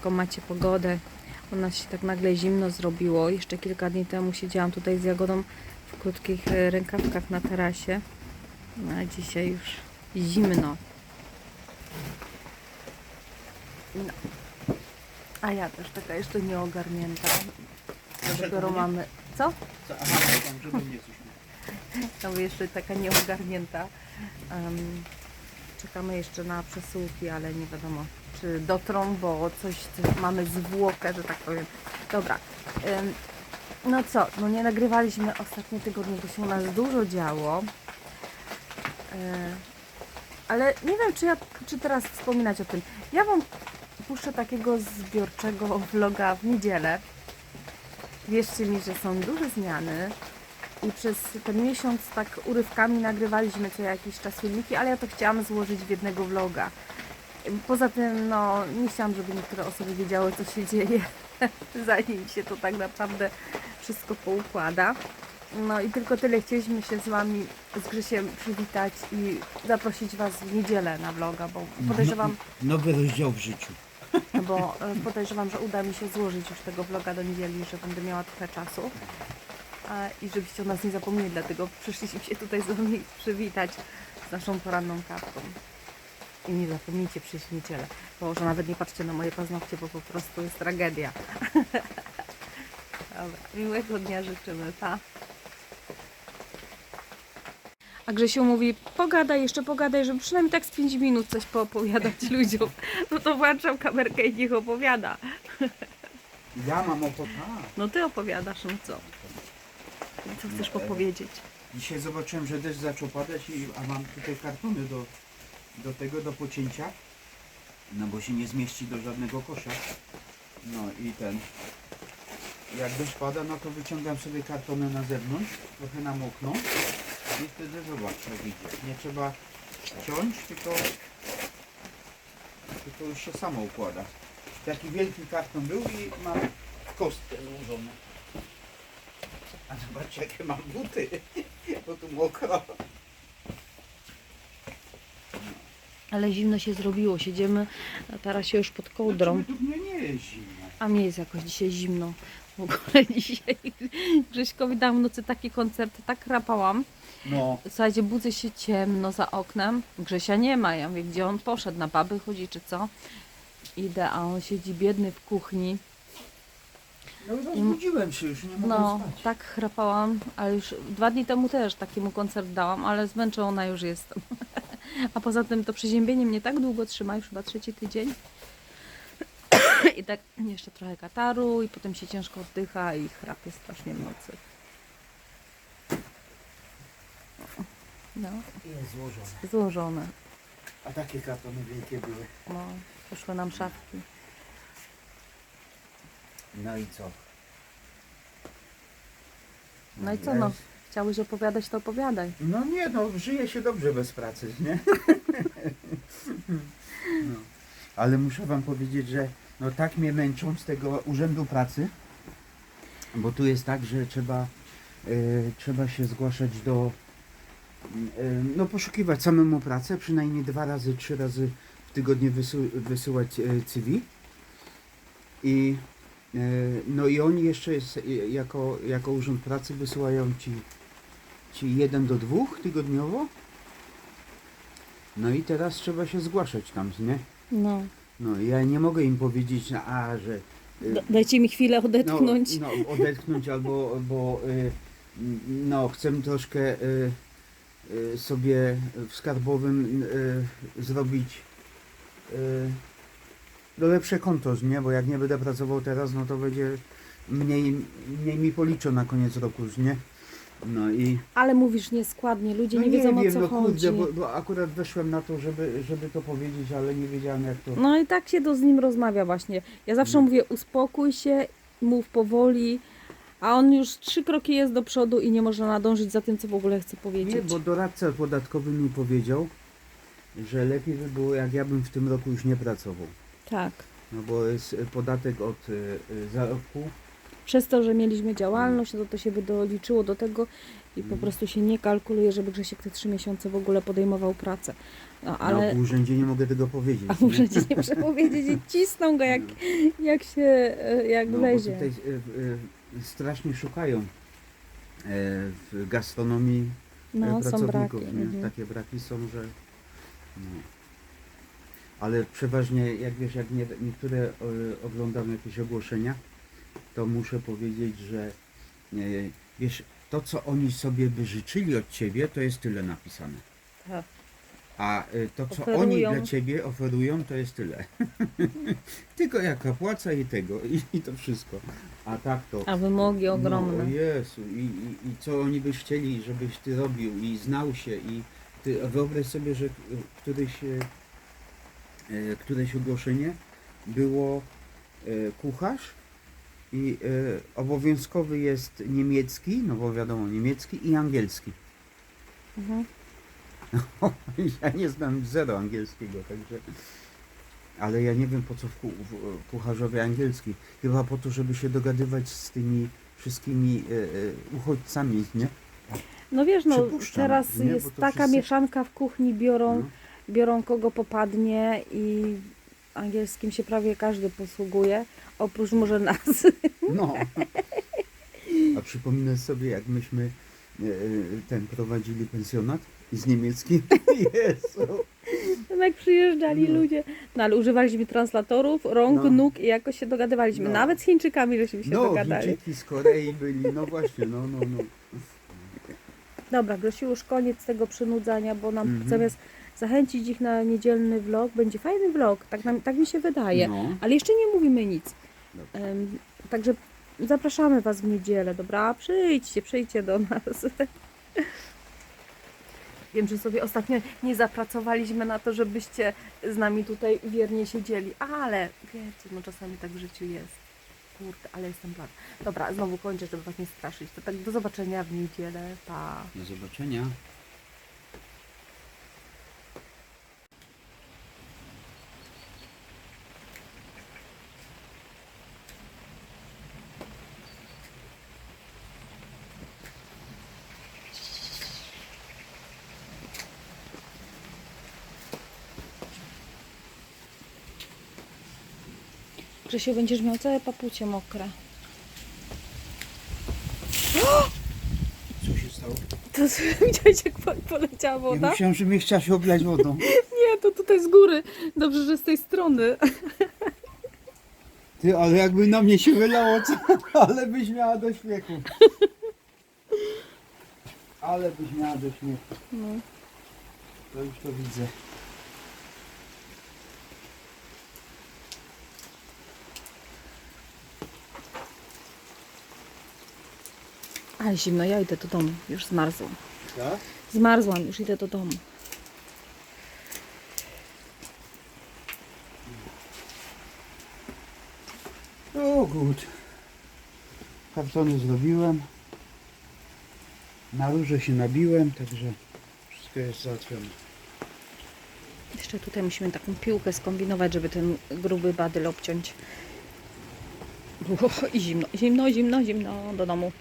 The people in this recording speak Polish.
jaką macie pogodę. U nas się tak nagle zimno zrobiło. Jeszcze kilka dni temu siedziałam tutaj z Jagodą w krótkich e, rękawkach na tarasie. No, a dzisiaj już zimno. No. A ja też taka jeszcze nieogarnięta. Dopiero mamy... Co? Co? Aha, tam, żeby nie Tam jeszcze taka nieogarnięta. Em, czekamy jeszcze na przesyłki, ale nie wiadomo, czy dotrą, bo coś, coś mamy zwłokę, że tak powiem. Dobra. no co, no nie nagrywaliśmy ostatnie tygodnie, bo się u nas dużo działo. E, ale nie wiem, czy, ja, czy teraz wspominać o tym. Ja Wam puszczę takiego zbiorczego vloga w niedzielę. Wierzcie mi, że są duże zmiany i przez ten miesiąc tak urywkami nagrywaliśmy co jakiś czas filmiki, ale ja to chciałam złożyć w jednego vloga. Poza tym, no, nie chciałam, żeby niektóre osoby wiedziały, co się dzieje, zanim się to tak naprawdę wszystko poukłada. No i tylko tyle. Chcieliśmy się z Wami, z Grzesiem przywitać i zaprosić Was w niedzielę na vloga, bo podejrzewam, No, nowy rozdział w życiu. bo e, podejrzewam, że uda mi się złożyć już tego vloga do niedzieli, że będę miała trochę czasu. I żebyście o nas nie zapomnieli, dlatego przyszliśmy się tutaj z wami przywitać z naszą poranną kawką. I nie zapomnijcie przyjść niedzielę, bo może nawet nie patrzcie na moje paznokcie, bo po prostu jest tragedia. Dobra, miłego dnia życzymy, pa. A Grzesiu mówi, pogadaj, jeszcze pogadaj, żeby przynajmniej tak z 5 minut coś poopowiadać ludziom. No to włączam kamerkę i niech opowiada. Ja mam. A, No ty opowiadasz, no co? Co chcesz popowiedzieć? dzisiaj zobaczyłem, że deszcz zaczął padać, i, a mam tutaj kartony do, do tego, do pocięcia. No bo się nie zmieści do żadnego kosza. No i ten... Jak deszcz pada, no to wyciągam sobie kartony na zewnątrz, trochę namokną i wtedy zobacz jak idzie. Nie trzeba ciąć, tylko, tylko już się samo układa. Taki wielki karton był i mam kostkę złożony. A zobaczcie jakie mam buty, bo tu mokro. Ale zimno się zrobiło, siedzimy na tarasie już pod kołdrą, mnie nie jest zimno. a mnie jest jakoś dzisiaj zimno. W ogóle dzisiaj Grześkowi dałam w nocy taki koncert, tak rapałam. No, Słuchajcie, budzę się ciemno za oknem, Grzesia nie ma, ja mówię, gdzie on poszedł, na baby chodzi czy co? Idę, a on siedzi biedny w kuchni. no rozbudziłem się już, nie mogę No, spać. tak chrapałam, ale już dwa dni temu też takiemu koncert dałam, ale zmęczona już jestem. A poza tym to przeziębienie mnie tak długo trzyma, już chyba trzeci tydzień. I tak jeszcze trochę kataru i potem się ciężko oddycha i chrapie strasznie w nocy. No, Jest złożone. złożone. A takie kartony wielkie były. No, poszły nam szafki. No i co? No i co no? Chciałeś opowiadać, to opowiadaj. No nie, no żyje się dobrze bez pracy, nie? No. Ale muszę wam powiedzieć, że no tak mnie męczą z tego urzędu pracy, bo tu jest tak, że trzeba, e, trzeba się zgłaszać do, e, no poszukiwać samemu pracę, przynajmniej dwa razy, trzy razy w tygodniu wysyłać e, CV. I no i oni jeszcze jest, e, jako, jako urząd pracy wysyłają ci ci jeden do dwóch tygodniowo. No i teraz trzeba się zgłaszać tam, nie? No. No ja nie mogę im powiedzieć, no, a że y, D- dajcie mi chwilę odetchnąć. No, no odetchnąć albo bo, y, no chcę troszkę sobie w skarbowym zrobić no lepsze konto, nie? Bo jak nie będę pracował teraz, no to będzie mniej, mniej mi policzą na koniec roku, nie? No i Ale mówisz nieskładnie, ludzie no nie wiedzą o wiem, co no chodzi. kurde, bo, bo akurat weszłem na to, żeby, żeby to powiedzieć, ale nie wiedziałem jak to. No i tak się to z nim rozmawia właśnie. Ja zawsze No. mówię, uspokój się, mów powoli, a on już trzy kroki jest do przodu i nie może nadążyć za tym, co w ogóle chce powiedzieć. Nie, bo doradca podatkowy mi powiedział, że lepiej by było, jak ja bym w tym roku już nie pracował. Tak. No bo jest podatek od y, y, zarobku przez to, że mieliśmy działalność, no to to się by doliczyło do tego i po Mhm. prostu się nie kalkuluje, żeby Grzesiek te trzy miesiące w ogóle podejmował pracę. No, Ale... No, w urzędzie nie mogę tego powiedzieć. A nie? muszę ci nie przepowiedzieć i cisną go jak, jak się, e, jak No, bo wlezie. tutaj e, e, strasznie szukają e, w gastronomii e, No, są braki. pracowników. nie? Mhm. Takie braki są, że. No. Ale przeważnie, jak wiesz, jak nie, niektóre e, oglądam jakieś ogłoszenia, to muszę powiedzieć, że e, wiesz, to co oni sobie by życzyli od ciebie, to jest tyle napisane. Tak. A e, to co oni Oferują. dla ciebie oferują, to jest tyle. Tylko jaka płaca i tego, i, i to wszystko. A tak to. A wymogi ogromne. No, Jezu, i, i, i co oni by chcieli, żebyś ty robił i znał się i ty wyobraź sobie, że któryś, któreś ogłoszenie było e, kucharz i e, obowiązkowy jest niemiecki, no bo wiadomo niemiecki i angielski. Mhm. ja nie znam zero angielskiego, także. Ale ja nie wiem po co w, ku, w kucharzowie angielski. Chyba po to, żeby się dogadywać z tymi wszystkimi e, e, uchodźcami, nie? No wiesz, no Przypuszczam, teraz nie? Jest taka mieszanka w kuchni, biorą, No. Biorą kogo popadnie i angielskim się prawie każdy posługuje, oprócz może nas. no. A przypominasz sobie, jak myśmy e, ten prowadzili pensjonat z niemieckim? Jezu. jak przyjeżdżali No. ludzie. No ale używaliśmy translatorów, rąk, No. nóg i jakoś się dogadywaliśmy. No. Nawet z Chińczykami żeśmy się No, dogadali. Chińczyki z Korei byli, no właśnie, no, no, no. Dobra, Grosiu, już koniec tego przynudzania, bo nam Mhm. zamiast zachęcić ich na niedzielny vlog, będzie fajny vlog, tak, nam, tak mi się wydaje. No. Ale jeszcze nie mówimy nic. Em, także zapraszamy Was w niedzielę, dobra? Przyjdźcie, przyjdźcie do nas. Wiem, że sobie ostatnio nie zapracowaliśmy na to, żebyście z nami tutaj wiernie siedzieli, ale wiecie, no czasami tak w życiu jest. Kurde, ale jestem blada. Dobra, znowu kończę, żeby Was nie straszyć. To tak do zobaczenia w niedzielę. Pa. Do zobaczenia. Grzesiu, będziesz miał całe papucie mokre. Co się stało? To widziałeś, jak po- poleciała Ja woda? myślałem, że mnie chciałaś oblać wodą. Nie, to tutaj z góry. Dobrze, że z tej strony. Ty, ale jakby na mnie się wylało, co? ale byś miała do śmiechu. Ale byś miała do śmiechu. No. To już to widzę. Ale zimno, ja idę do domu. Już zmarzłam. Tak? Zmarzłam, już idę do domu. O good. Kartony zrobiłem. Na róże się nabiłem, także wszystko jest załatwione. Jeszcze tutaj musimy taką piłkę skombinować, żeby ten gruby badyl obciąć. Uch, I zimno, zimno, zimno, zimno do domu.